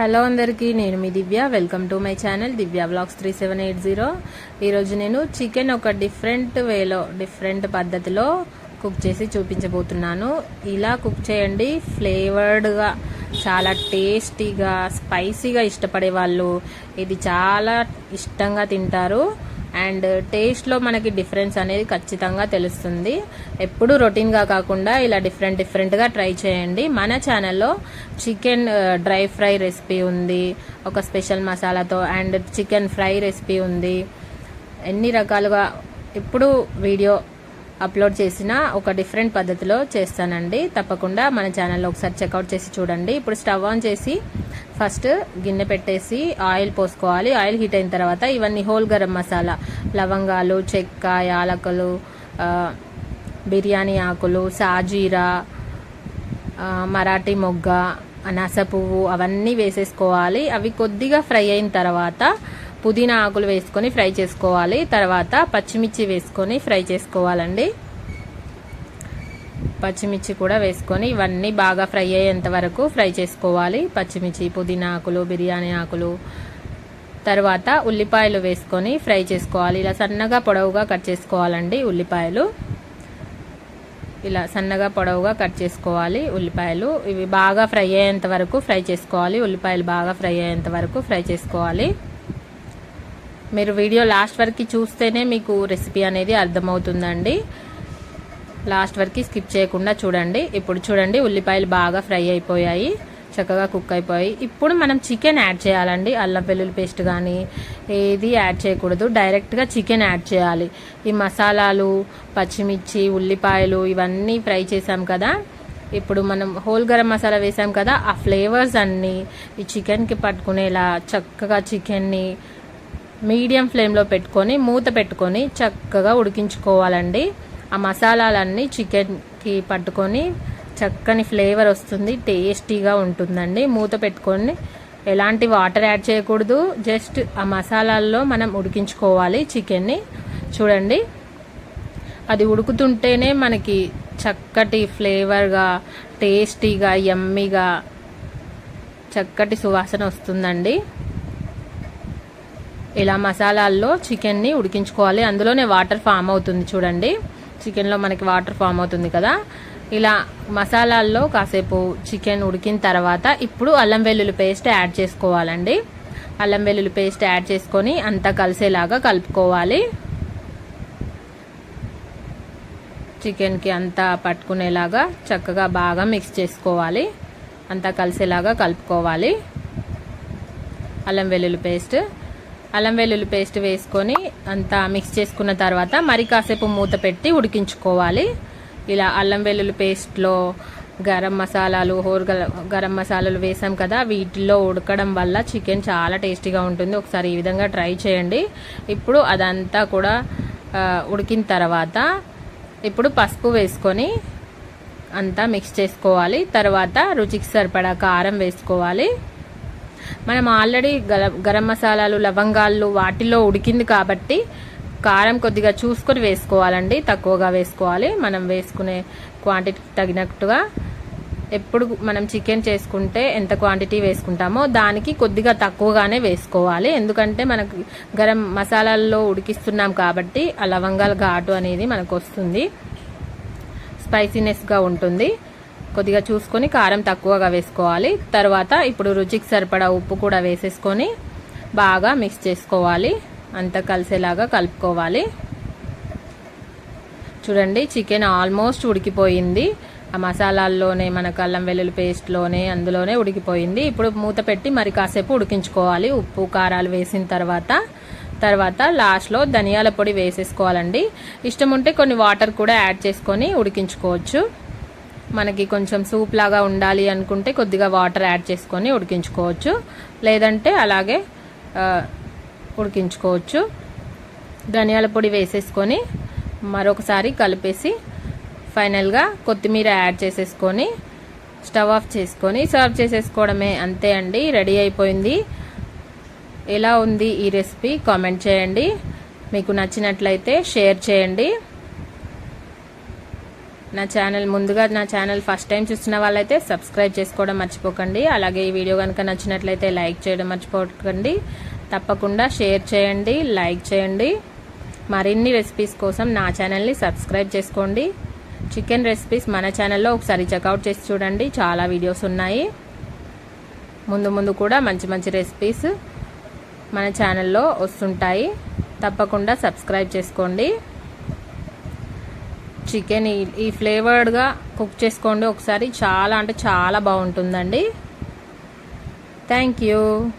Hello అందరికీ నేను మీ Divya. Welcome to my channel Divya blogs three seven eight zero ఈరోజు నేను చికెన్ ఒక డిఫరెంట్ వేలో డిఫరెంట్ పద్ధతిలో కుక్ చేసి చూపించబోతున్నాను. ఇలా కుక్ చేయండి. ఫ్లేవర్డ్గా చాలా టేస్టీగా స్పైసీగా ఇష్టపడే వాళ్ళు ఇది చాలా ఇష్టంగా తింటారు. అండ్ టేస్ట్లో మనకి డిఫరెన్స్ అనేది ఖచ్చితంగా తెలుస్తుంది. ఎప్పుడు రొటీన్గా కాకుండా ఇలా డిఫరెంట్ డిఫరెంట్గా ట్రై చేయండి. మన ఛానల్లో చికెన్ డ్రై ఫ్రై రెసిపీ ఉంది ఒక స్పెషల్ మసాలాతో అండ్ చికెన్ ఫ్రై రెసిపీ ఉంది. ఎన్ని రకాలుగా ఇప్పుడు వీడియో అప్లోడ్ చేసిన ఒక డిఫరెంట్ పద్ధతిలో చేస్తానండి. తప్పకుండా మన ఛానల్లో ఒకసారి చెక్అవుట్ చేసి చూడండి. ఇప్పుడు స్టవ్ ఆన్ చేసి ఫస్ట్ గిన్నె పెట్టేసి ఆయిల్ పోసుకోవాలి. ఆయిల్ హీట్ అయిన తర్వాత ఇవన్నీ హోల్ గరం మసాలా లవంగాలు చెక్క యాలకులు బిర్యానీ ఆకులు సాజీరా మరాఠీ మొగ్గ అనాస పువ్వు అవన్నీ వేసేసుకోవాలి. అవి కొద్దిగా ఫ్రై అయిన తర్వాత పుదీనా ఆకులు వేసుకొని ఫ్రై చేసుకోవాలి. తర్వాత పచ్చిమిర్చి వేసుకొని ఫ్రై చేసుకోవాలండి. పచ్చిమిర్చి కూడా వేసుకొని ఇవన్నీ బాగా ఫ్రై అయ్యేంత వరకు ఫ్రై చేసుకోవాలి. పచ్చిమిర్చి పుదీనా ఆకులు బిర్యానీ ఆకులు. తర్వాత ఉల్లిపాయలు వేసుకొని ఫ్రై చేసుకోవాలి. ఇలా సన్నగా పొడవుగా కట్ చేసుకోవాలండి ఉల్లిపాయలు. ఇలా సన్నగా పొడవుగా కట్ చేసుకోవాలి ఉల్లిపాయలు. ఇవి బాగా ఫ్రై అయ్యేంత వరకు ఫ్రై చేసుకోవాలి. ఉల్లిపాయలు బాగా ఫ్రై అయ్యేంత వరకు ఫ్రై చేసుకోవాలి. మీరు వీడియో లాస్ట్ వరకు చూస్తేనే మీకు రెసిపీ అనేది అర్థమవుతుందండి. లాస్ట్ వరకు స్కిప్ చేయకుండా చూడండి. ఇప్పుడు చూడండి ఉల్లిపాయలు బాగా ఫ్రై అయిపోయాయి. చక్కగా కుక్ అయిపోయి ఇప్పుడు మనం చికెన్ యాడ్ చేయాలండి. అల్లం వెల్లుల్లి పేస్ట్ కానీ ఏది యాడ్ చేయకూడదు. డైరెక్ట్గా చికెన్ యాడ్ చేయాలి. ఈ మసాలాలు పచ్చిమిర్చి ఉల్లిపాయలు ఇవన్నీ ఫ్రై చేసాం కదా. ఇప్పుడు మనం హోల్ గరం మసాలా వేసాం కదా. ఆ ఫ్లేవర్స్ అన్నీ ఈ చికెన్కి పట్టుకునేలా చక్కగా చికెన్ని మీడియం ఫ్లేమ్లో పెట్టుకొని మూత పెట్టుకొని చక్కగా ఉడికించుకోవాలండి. ఆ మసాలాలన్నీ చికెన్కి పట్టుకొని చక్కని ఫ్లేవర్ వస్తుంది టేస్టీగా ఉంటుందండి. మూత పెట్టుకొని ఎలాంటి వాటర్ యాడ్ చేయకూడదు జస్ట్ ఆ మసాలాల్లో మనం ఉడికించుకోవాలి చికెన్ని. చూడండి అది ఉడుకుతుంటేనే మనకి చక్కటి ఫ్లేవర్గా టేస్టీగా యమ్మీగా చక్కటి సువాసన వస్తుందండి. ఇలా మసాలాల్లో చికెన్ని ఉడికించుకోవాలి. అందులోనే వాటర్ ఫామ్ అవుతుంది చూడండి. చికెన్లో మనకి వాటర్ ఫామ్ అవుతుంది కదా. ఇలా మసాలాల్లో కాసేపు చికెన్ ఉడికిన తర్వాత ఇప్పుడు అల్లం వెల్లుల్లి పేస్ట్ యాడ్ చేసుకోవాలండి. అల్లం వెల్లుల్లి పేస్ట్ యాడ్ చేసుకొని అంతా కలిసేలాగా కలుపుకోవాలి. చికెన్కి అంతా పట్టుకునేలాగా చక్కగా బాగా మిక్స్ చేసుకోవాలి. అంతా కలిసేలాగా కలుపుకోవాలి. అల్లం వెల్లుల్లి పేస్ట్ అల్లం వెల్లుల్లి పేస్ట్ వేసుకొని అంతా మిక్స్ చేసుకున్న తర్వాత మరి కాసేపు మూత పెట్టి ఉడికించుకోవాలి. ఇలా అల్లం వెల్లుల్లి పేస్ట్లో గరం మసాలాలు హోర్గల గరం మసాలాలు వేసాం కదా వీటిల్లో ఉడకడం వల్ల చికెన్ చాలా టేస్టీగా ఉంటుంది. ఒకసారి ఈ విధంగా ట్రై చేయండి. ఇప్పుడు అదంతా కూడా ఉడికిన తర్వాత ఇప్పుడు పసుపు వేసుకొని అంతా మిక్స్ చేసుకోవాలి. తర్వాత రుచికి సరిపడా కారం వేసుకోవాలి. మనం ఆల్రెడీ గరం మసాలాలు లవంగాలు వాటిలో ఉడికింది కాబట్టి కారం కొద్దిగా చూసుకొని వేసుకోవాలండి. తక్కువగా వేసుకోవాలి. మనం వేసుకునే క్వాంటిటీ తగినట్టుగా ఎప్పుడు మనం చికెన్ చేసుకుంటే ఎంత క్వాంటిటీ వేసుకుంటామో దానికి కొద్దిగా తక్కువగానే వేసుకోవాలి. ఎందుకంటే మనకు గరం మసాలాల్లో ఉడికిస్తున్నాం కాబట్టి ఆ లవంగాల ఘాటు అనేది మనకు వస్తుంది స్పైసీనెస్గా ఉంటుంది. కొద్దిగా చూసుకొని కారం తక్కువగా వేసుకోవాలి. తర్వాత ఇప్పుడు రుచికి సరిపడా ఉప్పు కూడా వేసేసుకొని బాగా మిక్స్ చేసుకోవాలి. అంతా కలిసేలాగా కలుపుకోవాలి. చూడండి చికెన్ ఆల్మోస్ట్ ఉడికిపోయింది. ఆ మసాలాల్లోనే మనకు అల్లం వెల్లుల్లి పేస్ట్లోనే అందులోనే ఉడికిపోయింది. ఇప్పుడు మూత పెట్టి మరి కాసేపు ఉడికించుకోవాలి. ఉప్పు కారాలు వేసిన తర్వాత. తర్వాత లాస్ట్లో ధనియాల పొడి వేసేసుకోవాలండి. ఇష్టం ఉంటే కొన్ని వాటర్ కూడా యాడ్ చేసుకొని ఉడికించుకోవచ్చు. మనకి కొంచెం సూప్ లాగా ఉండాలి అనుకుంటే కొద్దిగా వాటర్ యాడ్ చేసుకొని ఉడికించుకోవచ్చు. లేదంటే అలాగే ఉడికించుకోవచ్చు. ధనియాల పొడి వేసేసుకొని మరొకసారి కలిపేసి ఫైనల్గా కొత్తిమీర యాడ్ చేసేసుకొని స్టవ్ ఆఫ్ చేసుకొని సర్వ్ చేసేసుకోవడమే అంతే అండి. రెడీ అయిపోయింది. ఎలా ఉంది ఈ రెసిపీ కామెంట్ చేయండి. మీకు నచ్చినట్లయితే షేర్ చేయండి. నా ఛానల్ ముందుగా నా ఛానల్ ఫస్ట్ టైం చూస్తున్న వాళ్ళైతే సబ్స్క్రైబ్ చేసుకోవడం మర్చిపోకండి. అలాగే ఈ వీడియో కనుక నచ్చినట్లయితే లైక్ చేయడం మర్చిపోకండి. తప్పకుండా షేర్ చేయండి లైక్ చేయండి. మరిన్ని రెసిపీస్ కోసం నా ఛానల్ని సబ్స్క్రైబ్ చేసుకోండి. చికెన్ రెసిపీస్ మన ఛానల్లో ఒకసారి చెక్అవుట్ చేసి చూడండి. చాలా వీడియోస్ ఉన్నాయి. ముందు ముందు కూడా మంచి మంచి రెసిపీస్ మన ఛానల్లో వస్తుంటాయి. తప్పకుండా సబ్స్క్రైబ్ చేసుకోండి. చికెన్ ఈ- ఈ ఫ్లేవర్డ్గా కుక్ చేసుకోండి ఒకసారి. చాలా అంటే చాలా బాగుంటుందండి. Thank you.